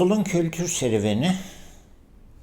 Solun Kültür Serüveni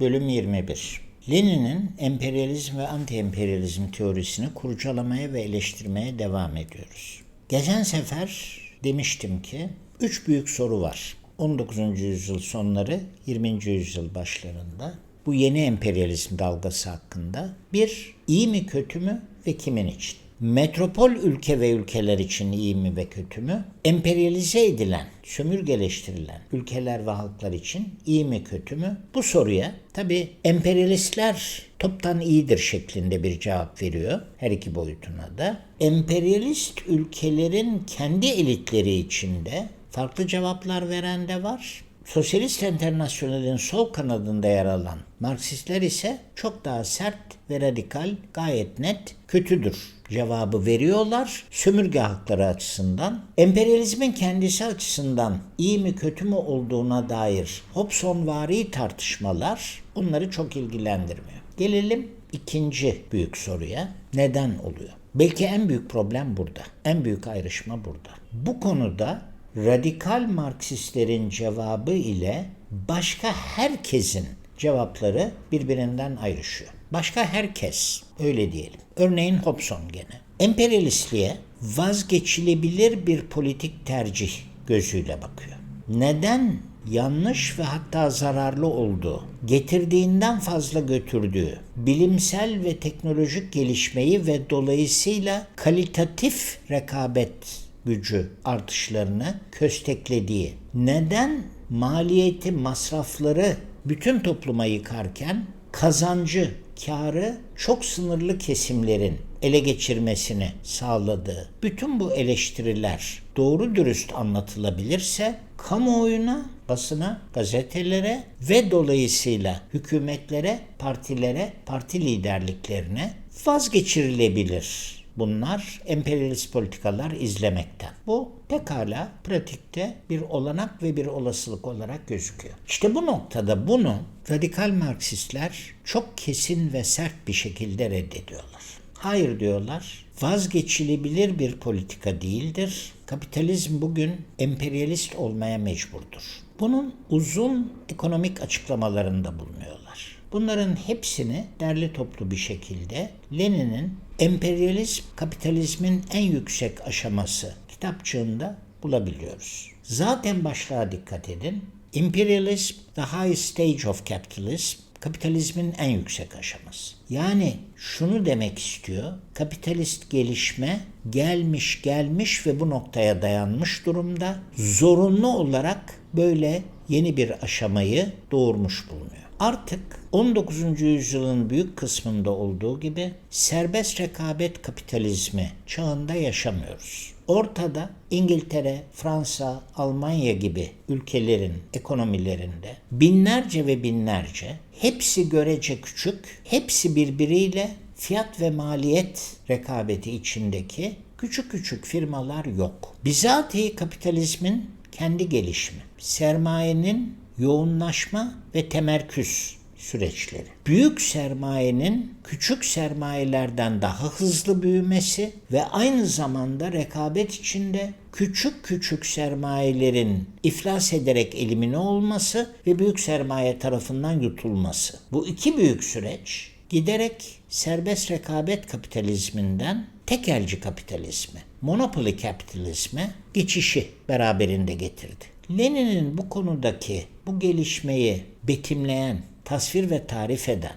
Bölüm 21 Lenin'in emperyalizm ve anti-emperyalizm teorisini kurcalamaya ve eleştirmeye devam ediyoruz. Geçen sefer demiştim ki üç büyük soru var. 19. yüzyıl sonları, 20. yüzyıl başlarında bu yeni emperyalizm dalgası hakkında. Bir, iyi mi kötü mü ve kimin için? Metropol ülke ve ülkeler için iyi mi ve kötü mü? Emperyalize edilen, sömürgeleştirilen ülkeler ve halklar için iyi mi kötü mü? Bu soruya tabi emperyalistler toptan iyidir şeklinde bir cevap veriyor her iki boyutuna da. Emperyalist ülkelerin kendi elitleri içinde farklı cevaplar veren de var. Sosyalist Enternasyonel'in sol kanadında yer alan Marksistler ise çok daha sert ve radikal, gayet net, kötüdür cevabı veriyorlar. Sömürge hakları açısından, emperyalizmin kendisi açısından iyi mi kötü mü olduğuna dair Hobsonvari tartışmalar onları çok ilgilendirmiyor. Gelelim ikinci büyük soruya. Neden oluyor? Belki en büyük problem burada. En büyük ayrışma burada. Bu konuda radikal Marksistlerin cevabı ile başka herkesin cevapları birbirinden ayrışıyor. Başka herkes öyle diyelim. Örneğin Hobson gene. Emperyalistliğe vazgeçilebilir bir politik tercih gözüyle bakıyor. Neden yanlış ve hatta zararlı olduğu, getirdiğinden fazla götürdüğü, bilimsel ve teknolojik gelişmeyi ve dolayısıyla kalitatif rekabet gücü artışlarını kösteklediği, neden maliyeti, masrafları bütün topluma yıkarken kazancı, karı çok sınırlı kesimlerin ele geçirmesini sağladığı bütün bu eleştiriler doğru dürüst anlatılabilirse kamuoyuna, basına, gazetelere ve dolayısıyla hükümetlere, partilere, parti liderliklerine vazgeçirilebilir bunlar emperyalist politikalar izlemekten. Bu pekala pratikte bir olanak ve bir olasılık olarak gözüküyor. İşte bu noktada bunu radikal Marksistler çok kesin ve sert bir şekilde reddediyorlar. Hayır diyorlar, vazgeçilebilir bir politika değildir. Kapitalizm bugün emperyalist olmaya mecburdur. Bunun uzun ekonomik açıklamalarında bulunuyorlar. Bunların hepsini derli toplu bir şekilde Lenin'in Emperyalizm kapitalizmin en yüksek aşaması kitapçığında bulabiliyoruz. Zaten başlığa dikkat edin. Imperialism, the high stage of capitalism, kapitalizmin en yüksek aşaması. Yani şunu demek istiyor. Kapitalist gelişme gelmiş gelmiş ve bu noktaya dayanmış durumda. Zorunlu olarak böyle yeni bir aşamayı doğurmuş bulunuyor. Artık 19. yüzyılın büyük kısmında olduğu gibi serbest rekabet kapitalizmi çağında yaşamıyoruz. Ortada İngiltere, Fransa, Almanya gibi ülkelerin ekonomilerinde binlerce ve binlerce hepsi görece küçük, hepsi birbiriyle fiyat ve maliyet rekabeti içindeki küçük küçük firmalar yok. Bizatihi kapitalizmin kendi gelişimi, sermayenin yoğunlaşma ve temerküz süreçleri. Büyük sermayenin küçük sermayelerden daha hızlı büyümesi ve aynı zamanda rekabet içinde küçük küçük sermayelerin iflas ederek elimine olması ve büyük sermaye tarafından yutulması. Bu iki büyük süreç giderek serbest rekabet kapitalizminden tekelci kapitalizme, monopoly kapitalizme geçişi beraberinde getirdi. Lenin'in bu konudaki bu gelişmeyi betimleyen, tasvir ve tarif eden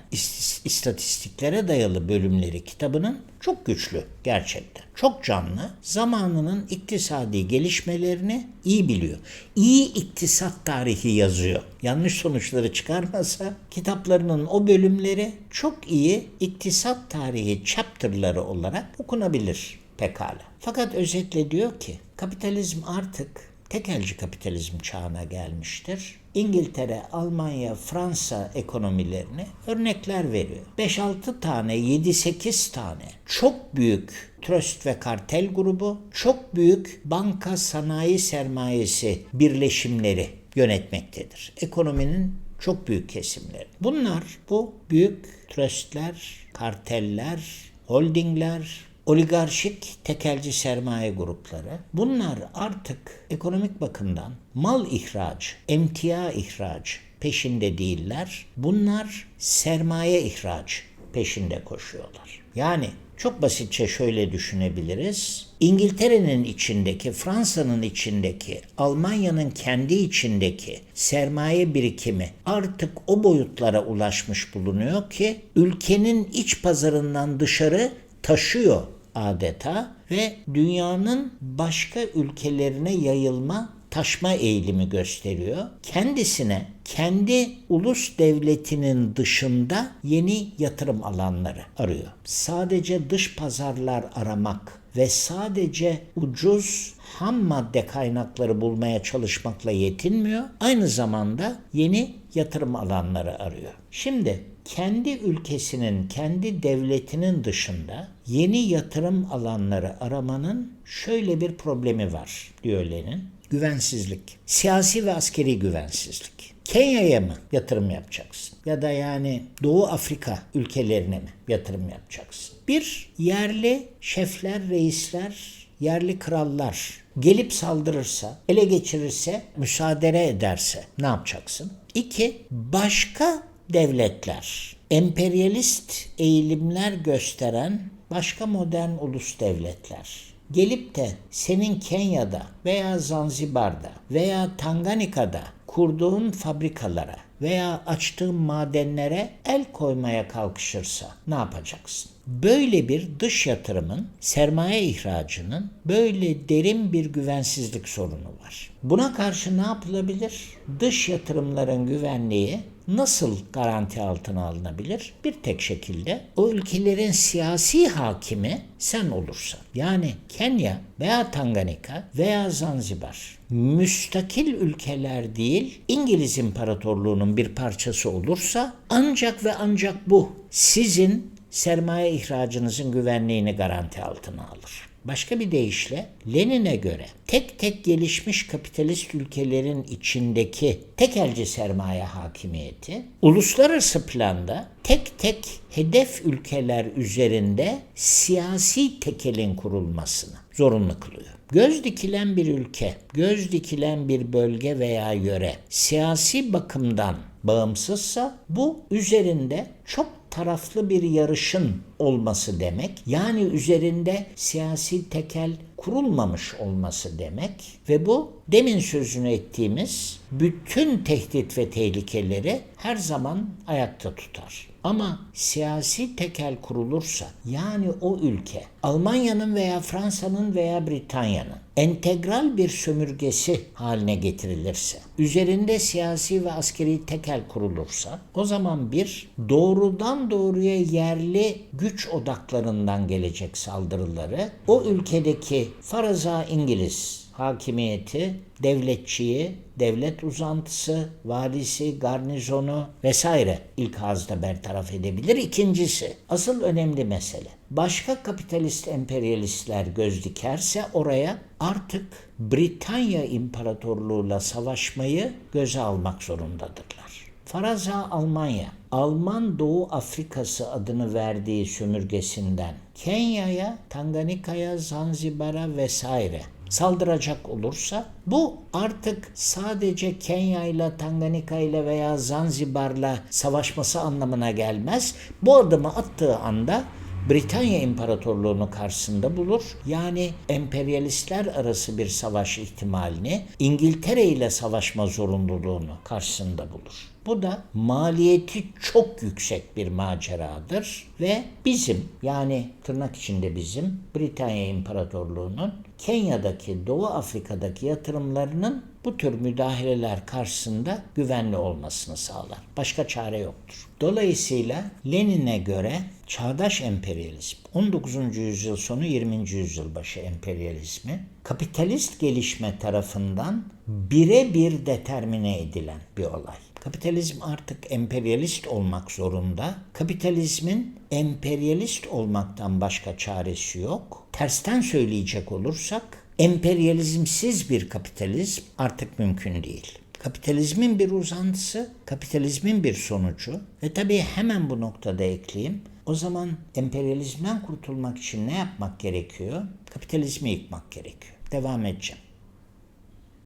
istatistiklere dayalı bölümleri kitabının çok güçlü gerçekten. Çok canlı. Zamanının iktisadi gelişmelerini iyi biliyor. İyi iktisat tarihi yazıyor. Yanlış sonuçları çıkarmasa kitaplarının o bölümleri çok iyi iktisat tarihi chapter'ları olarak okunabilir pekala. Fakat özetle diyor ki kapitalizm artık tekelci kapitalizm çağına gelmiştir. İngiltere, Almanya, Fransa ekonomilerini örnekler veriyor. 5-6 tane, 7-8 tane çok büyük tröst ve kartel grubu, çok büyük banka sanayi sermayesi birleşimleri yönetmektedir. Ekonominin çok büyük kesimleri. Bunlar bu büyük tröstler, karteller, holdingler, oligarşik tekelci sermaye grupları bunlar artık ekonomik bakımdan mal ihraç, emtia ihraç peşinde değiller. Bunlar sermaye ihraç peşinde koşuyorlar. Yani çok basitçe şöyle düşünebiliriz. İngiltere'nin içindeki, Fransa'nın içindeki, Almanya'nın kendi içindeki sermaye birikimi artık o boyutlara ulaşmış bulunuyor ki ülkenin iç pazarından dışarı taşıyor adeta ve dünyanın başka ülkelerine yayılma taşma eğilimi gösteriyor. Kendisine kendi ulus devletinin dışında yeni yatırım alanları arıyor. Sadece dış pazarlar aramak ve sadece ucuz ham madde kaynakları bulmaya çalışmakla yetinmiyor. Aynı zamanda yeni yatırım alanları arıyor. Şimdi kendi ülkesinin, kendi devletinin dışında yeni yatırım alanları aramanın şöyle bir problemi var diyor Lenin. Güvensizlik. Siyasi ve askeri güvensizlik. Kenya'ya mı yatırım yapacaksın? Ya da yani Doğu Afrika ülkelerine mi yatırım yapacaksın? Bir, yerli şefler, reisler, yerli krallar gelip saldırırsa, ele geçirirse, müsaade ederse ne yapacaksın? İki, başka devletler, emperyalist eğilimler gösteren başka modern ulus devletler gelip de senin Kenya'da veya Zanzibar'da veya Tanganyika'da kurduğun fabrikalara veya açtığın madenlere el koymaya kalkışırsa ne yapacaksın? Böyle bir dış yatırımın, sermaye ihracının böyle derin bir güvensizlik sorunu var. Buna karşı ne yapılabilir? Dış yatırımların güvenliği nasıl garanti altına alınabilir? Bir tek şekilde o ülkelerin siyasi hakimi sen olursan. Yani Kenya veya Tanganyika veya Zanzibar müstakil ülkeler değil İngiliz İmparatorluğu'nun bir parçası olursa ancak ve ancak bu sizin sermaye ihracınızın güvenliğini garanti altına alır. Başka bir deyişle Lenin'e göre tek tek gelişmiş kapitalist ülkelerin içindeki tekelci sermaye hakimiyeti uluslararası planda tek tek hedef ülkeler üzerinde siyasi tekelin kurulmasını zorunlu kılıyor. Göz dikilen bir ülke, göz dikilen bir bölge veya yöre siyasi bakımdan bağımsızsa bu üzerinde çok taraflı bir yarışın olması demek. Yani üzerinde siyasi tekel kurulmamış olması demek ve bu demin sözünü ettiğimiz bütün tehdit ve tehlikeleri her zaman ayakta tutar. Ama siyasi tekel kurulursa yani o ülke Almanya'nın veya Fransa'nın veya Britanya'nın entegral bir sömürgesi haline getirilirse, üzerinde siyasi ve askeri tekel kurulursa o zaman bir doğrudan doğruya yerli güç odaklarından gelecek saldırıları o ülkedeki faraza İngiliz hakimiyeti, devletçiyi, devlet uzantısı, valisi, garnizonu vesaire ilk hazda bertaraf edebilir. İkincisi, asıl önemli mesele. Başka kapitalist emperyalistler göz dikerse oraya artık Britanya İmparatorluğu'yla savaşmayı göze almak zorundadırlar. Faraza Almanya, Alman Doğu Afrikası adını verdiği sömürgesinden Kenya'ya, Tanganyika'ya, Zanzibar'a vesaire saldıracak olursa bu artık sadece Kenya ile Tanganyika ile veya Zanzibar'la savaşması anlamına gelmez. Bu adımı attığı anda Britanya İmparatorluğu'nu karşısında bulur. Yani emperyalistler arası bir savaş ihtimalini, İngiltere ile savaşma zorunluluğunu karşısında bulur. Bu da maliyeti çok yüksek bir maceradır ve bizim yani tırnak içinde bizim Britanya İmparatorluğu'nun Kenya'daki, Doğu Afrika'daki yatırımlarının bu tür müdahaleler karşısında güvenli olmasını sağlar. Başka çare yoktur. Dolayısıyla Lenin'e göre çağdaş emperyalizm, 19. yüzyıl sonu 20. yüzyıl başı emperyalizmi kapitalist gelişme tarafından birebir determine edilen bir olay. Kapitalizm artık emperyalist olmak zorunda. Kapitalizmin emperyalist olmaktan başka çaresi yok. Tersten söyleyecek olursak emperyalizmsiz bir kapitalizm artık mümkün değil. Kapitalizmin bir uzantısı, kapitalizmin bir sonucu ve tabii hemen bu noktada ekleyeyim. O zaman emperyalizmden kurtulmak için ne yapmak gerekiyor? Kapitalizmi yıkmak gerekiyor. Devam edeceğim.